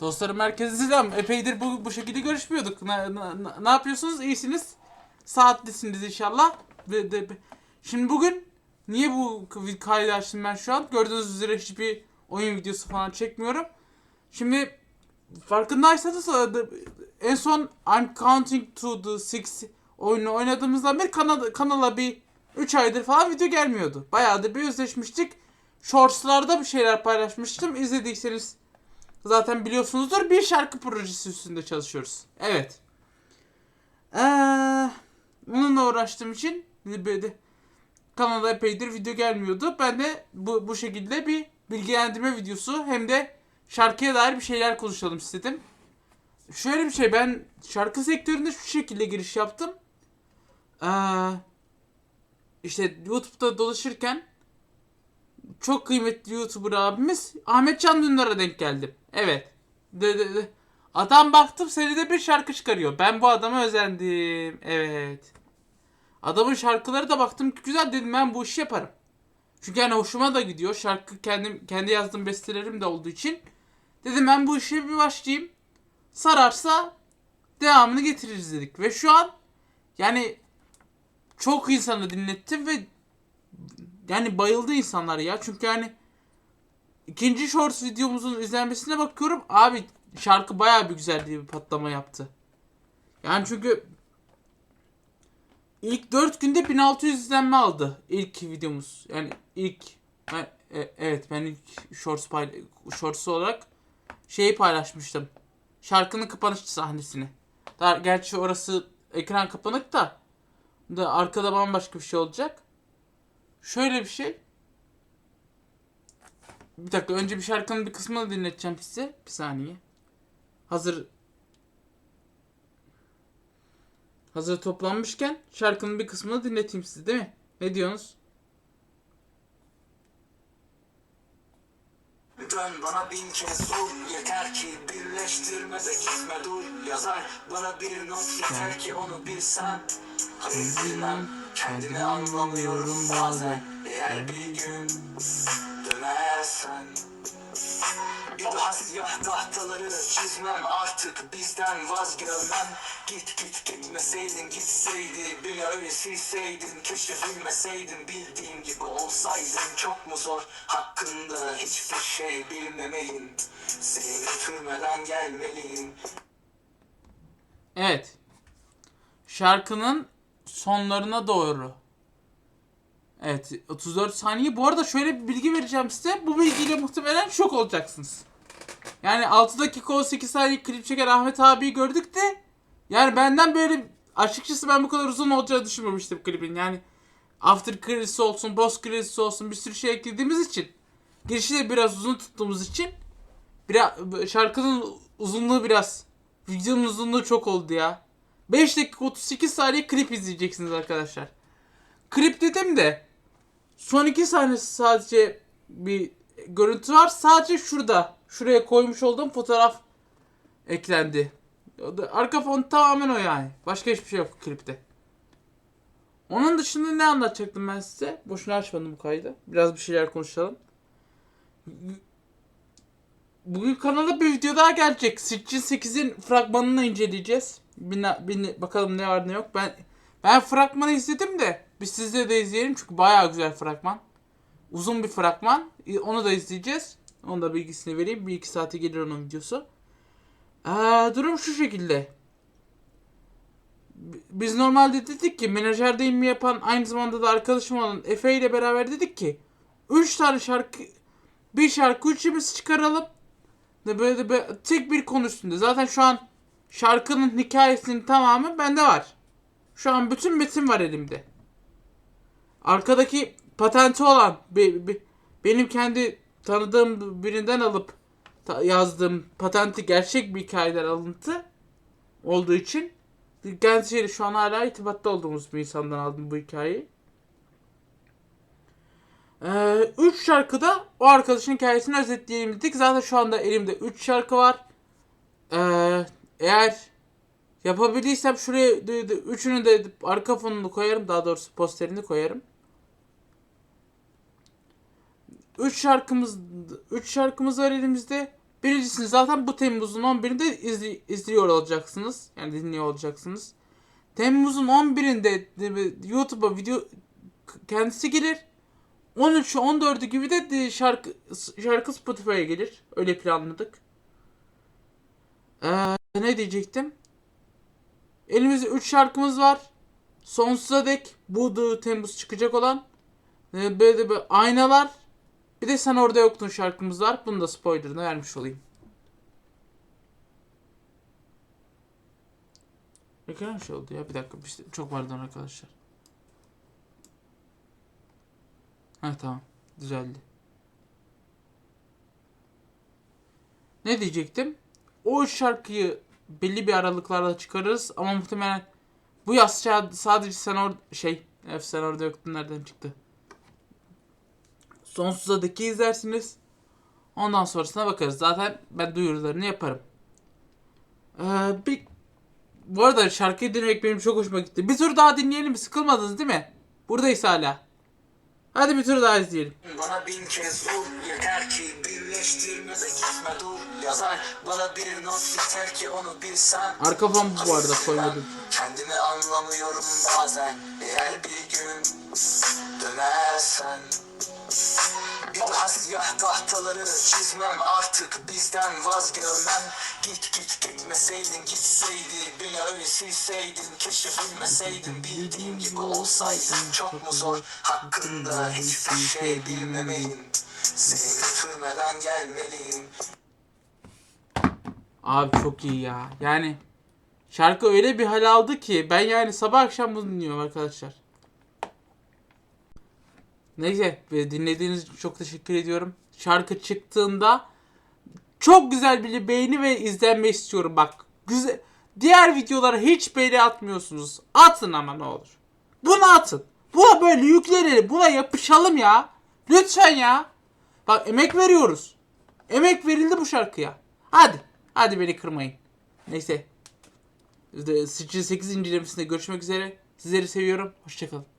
Dostlarım merkezi selam. Epeydir bu, bu şekilde görüşmüyorduk. Ne, ne, ne yapıyorsunuz? İyisiniz. Saatlisiniz inşallah. Ve de, şimdi bugün niye bu kaydı açtım ben şu an? Gördüğünüz üzere hiçbir oyun videosu falan çekmiyorum. Şimdi farkındaysanız e, en son I'm Counting to the Six oyunu oynadığımızdan beri kanala, kanala bir 3 aydır falan video gelmiyordu. Bayağı da bir özleşmiştik. Shorts'larda bir şeyler paylaşmıştım. İzlediyseniz zaten biliyorsunuzdur. Bir şarkı projesi üstünde çalışıyoruz. Evet. Ee, onunla uğraştığım için kanala epeydir video gelmiyordu. Ben de bu, bu şekilde bir bilgilendirme videosu hem de şarkıya dair bir şeyler konuşalım istedim. Şöyle bir şey ben şarkı sektöründe şu şekilde giriş yaptım. Ee, işte YouTube'da dolaşırken çok kıymetli YouTuber abimiz Ahmet Can Dündar'a denk geldim. Evet. De, de, de. Adam baktım seride bir şarkı çıkarıyor. Ben bu adama özendim. Evet. Adamın şarkıları da baktım ki güzel dedim ben bu işi yaparım. Çünkü yani hoşuma da gidiyor. Şarkı kendim kendi yazdığım bestelerim de olduğu için. Dedim ben bu işe bir başlayayım. Sararsa devamını getiririz dedik. Ve şu an yani çok insanı dinlettim ve yani bayıldı insanlar ya. Çünkü yani ikinci shorts videomuzun izlenmesine bakıyorum. Abi şarkı bayağı bir güzel diye bir patlama yaptı. Yani çünkü ilk 4 günde 1600 izlenme aldı ilk videomuz. Yani ilk ben, e, evet ben ilk shorts pay, shorts olarak şeyi paylaşmıştım. Şarkının kapanış sahnesini. Daha gerçi orası ekran kapanık da da arkada bambaşka bir şey olacak. Şöyle bir şey. Bir dakika önce bir şarkının bir kısmını dinleteceğim size. Bir saniye. Hazır Hazır toplanmışken şarkının bir kısmını dinleteyim size değil mi? Ne diyorsunuz? Dön bana bin kez sor Yeter ki birleştirmede gitme dur Yazar bana bir not yeter ki onu bilsen Hayır bilmem kendimi anlamıyorum bazen. Eğer bir gün dönersen Bir daha siyah tahtaları çizmem. Artık bizden vazgeçmem. Git git gitmeseydin gitseydi Beni öyle silseydin. Keşke bilmeseydin Bildiğim gibi olsaydın. Çok mu zor? Hakkında hiçbir şey bilmemeliyim. Seni götürmeden gelmeliyim. Evet. Şarkının sonlarına doğru. Evet 34 saniye. Bu arada şöyle bir bilgi vereceğim size. Bu bilgiyle muhtemelen şok olacaksınız. Yani 6 dakika 18 saniye klip çeken Ahmet abiyi gördük de yani benden böyle açıkçası ben bu kadar uzun olacağını düşünmemiştim klibin. Yani after credits olsun, post credits olsun bir sürü şey eklediğimiz için girişi de biraz uzun tuttuğumuz için biraz şarkının uzunluğu biraz videonun uzunluğu çok oldu ya. 5 dakika 38 saniye klip izleyeceksiniz arkadaşlar. Klip dedim de son 2 saniyesi sadece bir görüntü var. Sadece şurada. Şuraya koymuş olduğum fotoğraf eklendi. Arka fon tamamen o yani. Başka hiçbir şey yok klipte. Onun dışında ne anlatacaktım ben size? Boşuna açmadım bu kaydı. Biraz bir şeyler konuşalım. Bugün kanala bir video daha gelecek. Sitchin 8'in fragmanını inceleyeceğiz. Bir, bir, bakalım ne var ne yok. Ben ben fragmanı izledim de biz sizle de izleyelim çünkü bayağı güzel fragman. Uzun bir fragman. Onu da izleyeceğiz. Onu da bilgisini vereyim. Bir iki saate gelir onun videosu. Ee, durum şu şekilde. Biz normalde dedik ki menajerdeyim mi yapan aynı zamanda da arkadaşım olan Efe ile beraber dedik ki 3 tane şarkı bir şarkı üçümüz çıkaralım. De böyle böyle tek bir konu üstünde. Zaten şu an şarkının hikayesinin tamamı bende var. Şu an bütün metin var elimde. Arkadaki patenti olan be- be- benim kendi tanıdığım birinden alıp ta- yazdığım patenti gerçek bir hikayeden alıntı olduğu için kendisiyle şu an hala irtibatta olduğumuz bir insandan aldım bu hikayeyi. Ee, üç şarkıda o arkadaşın hikayesini özetleyelim dedik. Zaten şu anda elimde 3 şarkı var. Ee, eğer yapabildiysem şuraya üçünü de arka fonunu koyarım. Daha doğrusu posterini koyarım. 3 şarkımız 3 şarkımız var elimizde. Birincisini zaten bu Temmuz'un 11'inde izli- izliyor olacaksınız. Yani dinliyor olacaksınız. Temmuz'un 11'inde de- YouTube'a video kendisi gelir. 13'ü 14'ü gibi de şarkı şarkı Spotify'a gelir. Öyle planladık. Ee, ne diyecektim? Elimizde 3 şarkımız var. Sonsuza dek bu Temmuz çıkacak olan. Ee, böyle de böyle aynalar. Bir de sen orada yoktun şarkımız var. Bunu da spoilerını vermiş olayım. Ekran şey oldu ya. Bir dakika. Bir şey- çok pardon arkadaşlar. Ha tamam. Düzeldi. Ne diyecektim? O şarkıyı belli bir aralıklarla çıkarırız ama muhtemelen bu yaz sadece sen orada şey F sen orada yoktun nereden çıktı? Sonsuza dek izlersiniz. Ondan sonrasına bakarız. Zaten ben duyurularını yaparım. Ee, bir bu arada şarkıyı dinlemek benim çok hoşuma gitti. Bir tur daha dinleyelim? Sıkılmadınız değil mi? Buradayız hala. Hadi bir tur daha izleyelim. Bana bin kez vur yeter ki birleştirmede gitme dur yazar Bana bir not yeter ki onu bilsen Arka fon bu arada koymadım. Kendimi anlamıyorum bazen Eğer bir gün dönersen siyah tahtaları çizmem artık. Bizden vazgeçmem. Git git gitmeseydin gitseydi Beni öyle silseydin. Keşke bilmeseydin Bildiğim gibi olsaydın. Çok mu zor? Hakkında hiçbir şey bilmemeliyim Seni götürmeden gelmeliyim. Abi çok iyi ya. Yani şarkı öyle bir hal aldı ki ben yani sabah akşam bunu dinliyorum arkadaşlar. Neyse ve dinlediğiniz için çok teşekkür ediyorum. Şarkı çıktığında çok güzel bir beğeni ve izlenme istiyorum bak. Güzel. Diğer videolara hiç beğeni atmıyorsunuz. Atın ama ne olur. Bunu atın. Buna böyle yüklenelim. Buna yapışalım ya. Lütfen ya. Bak emek veriyoruz. Emek verildi bu şarkıya. Hadi. Hadi beni kırmayın. Neyse. Sıçı 8 incelemesinde görüşmek üzere. Sizleri seviyorum. Hoşçakalın.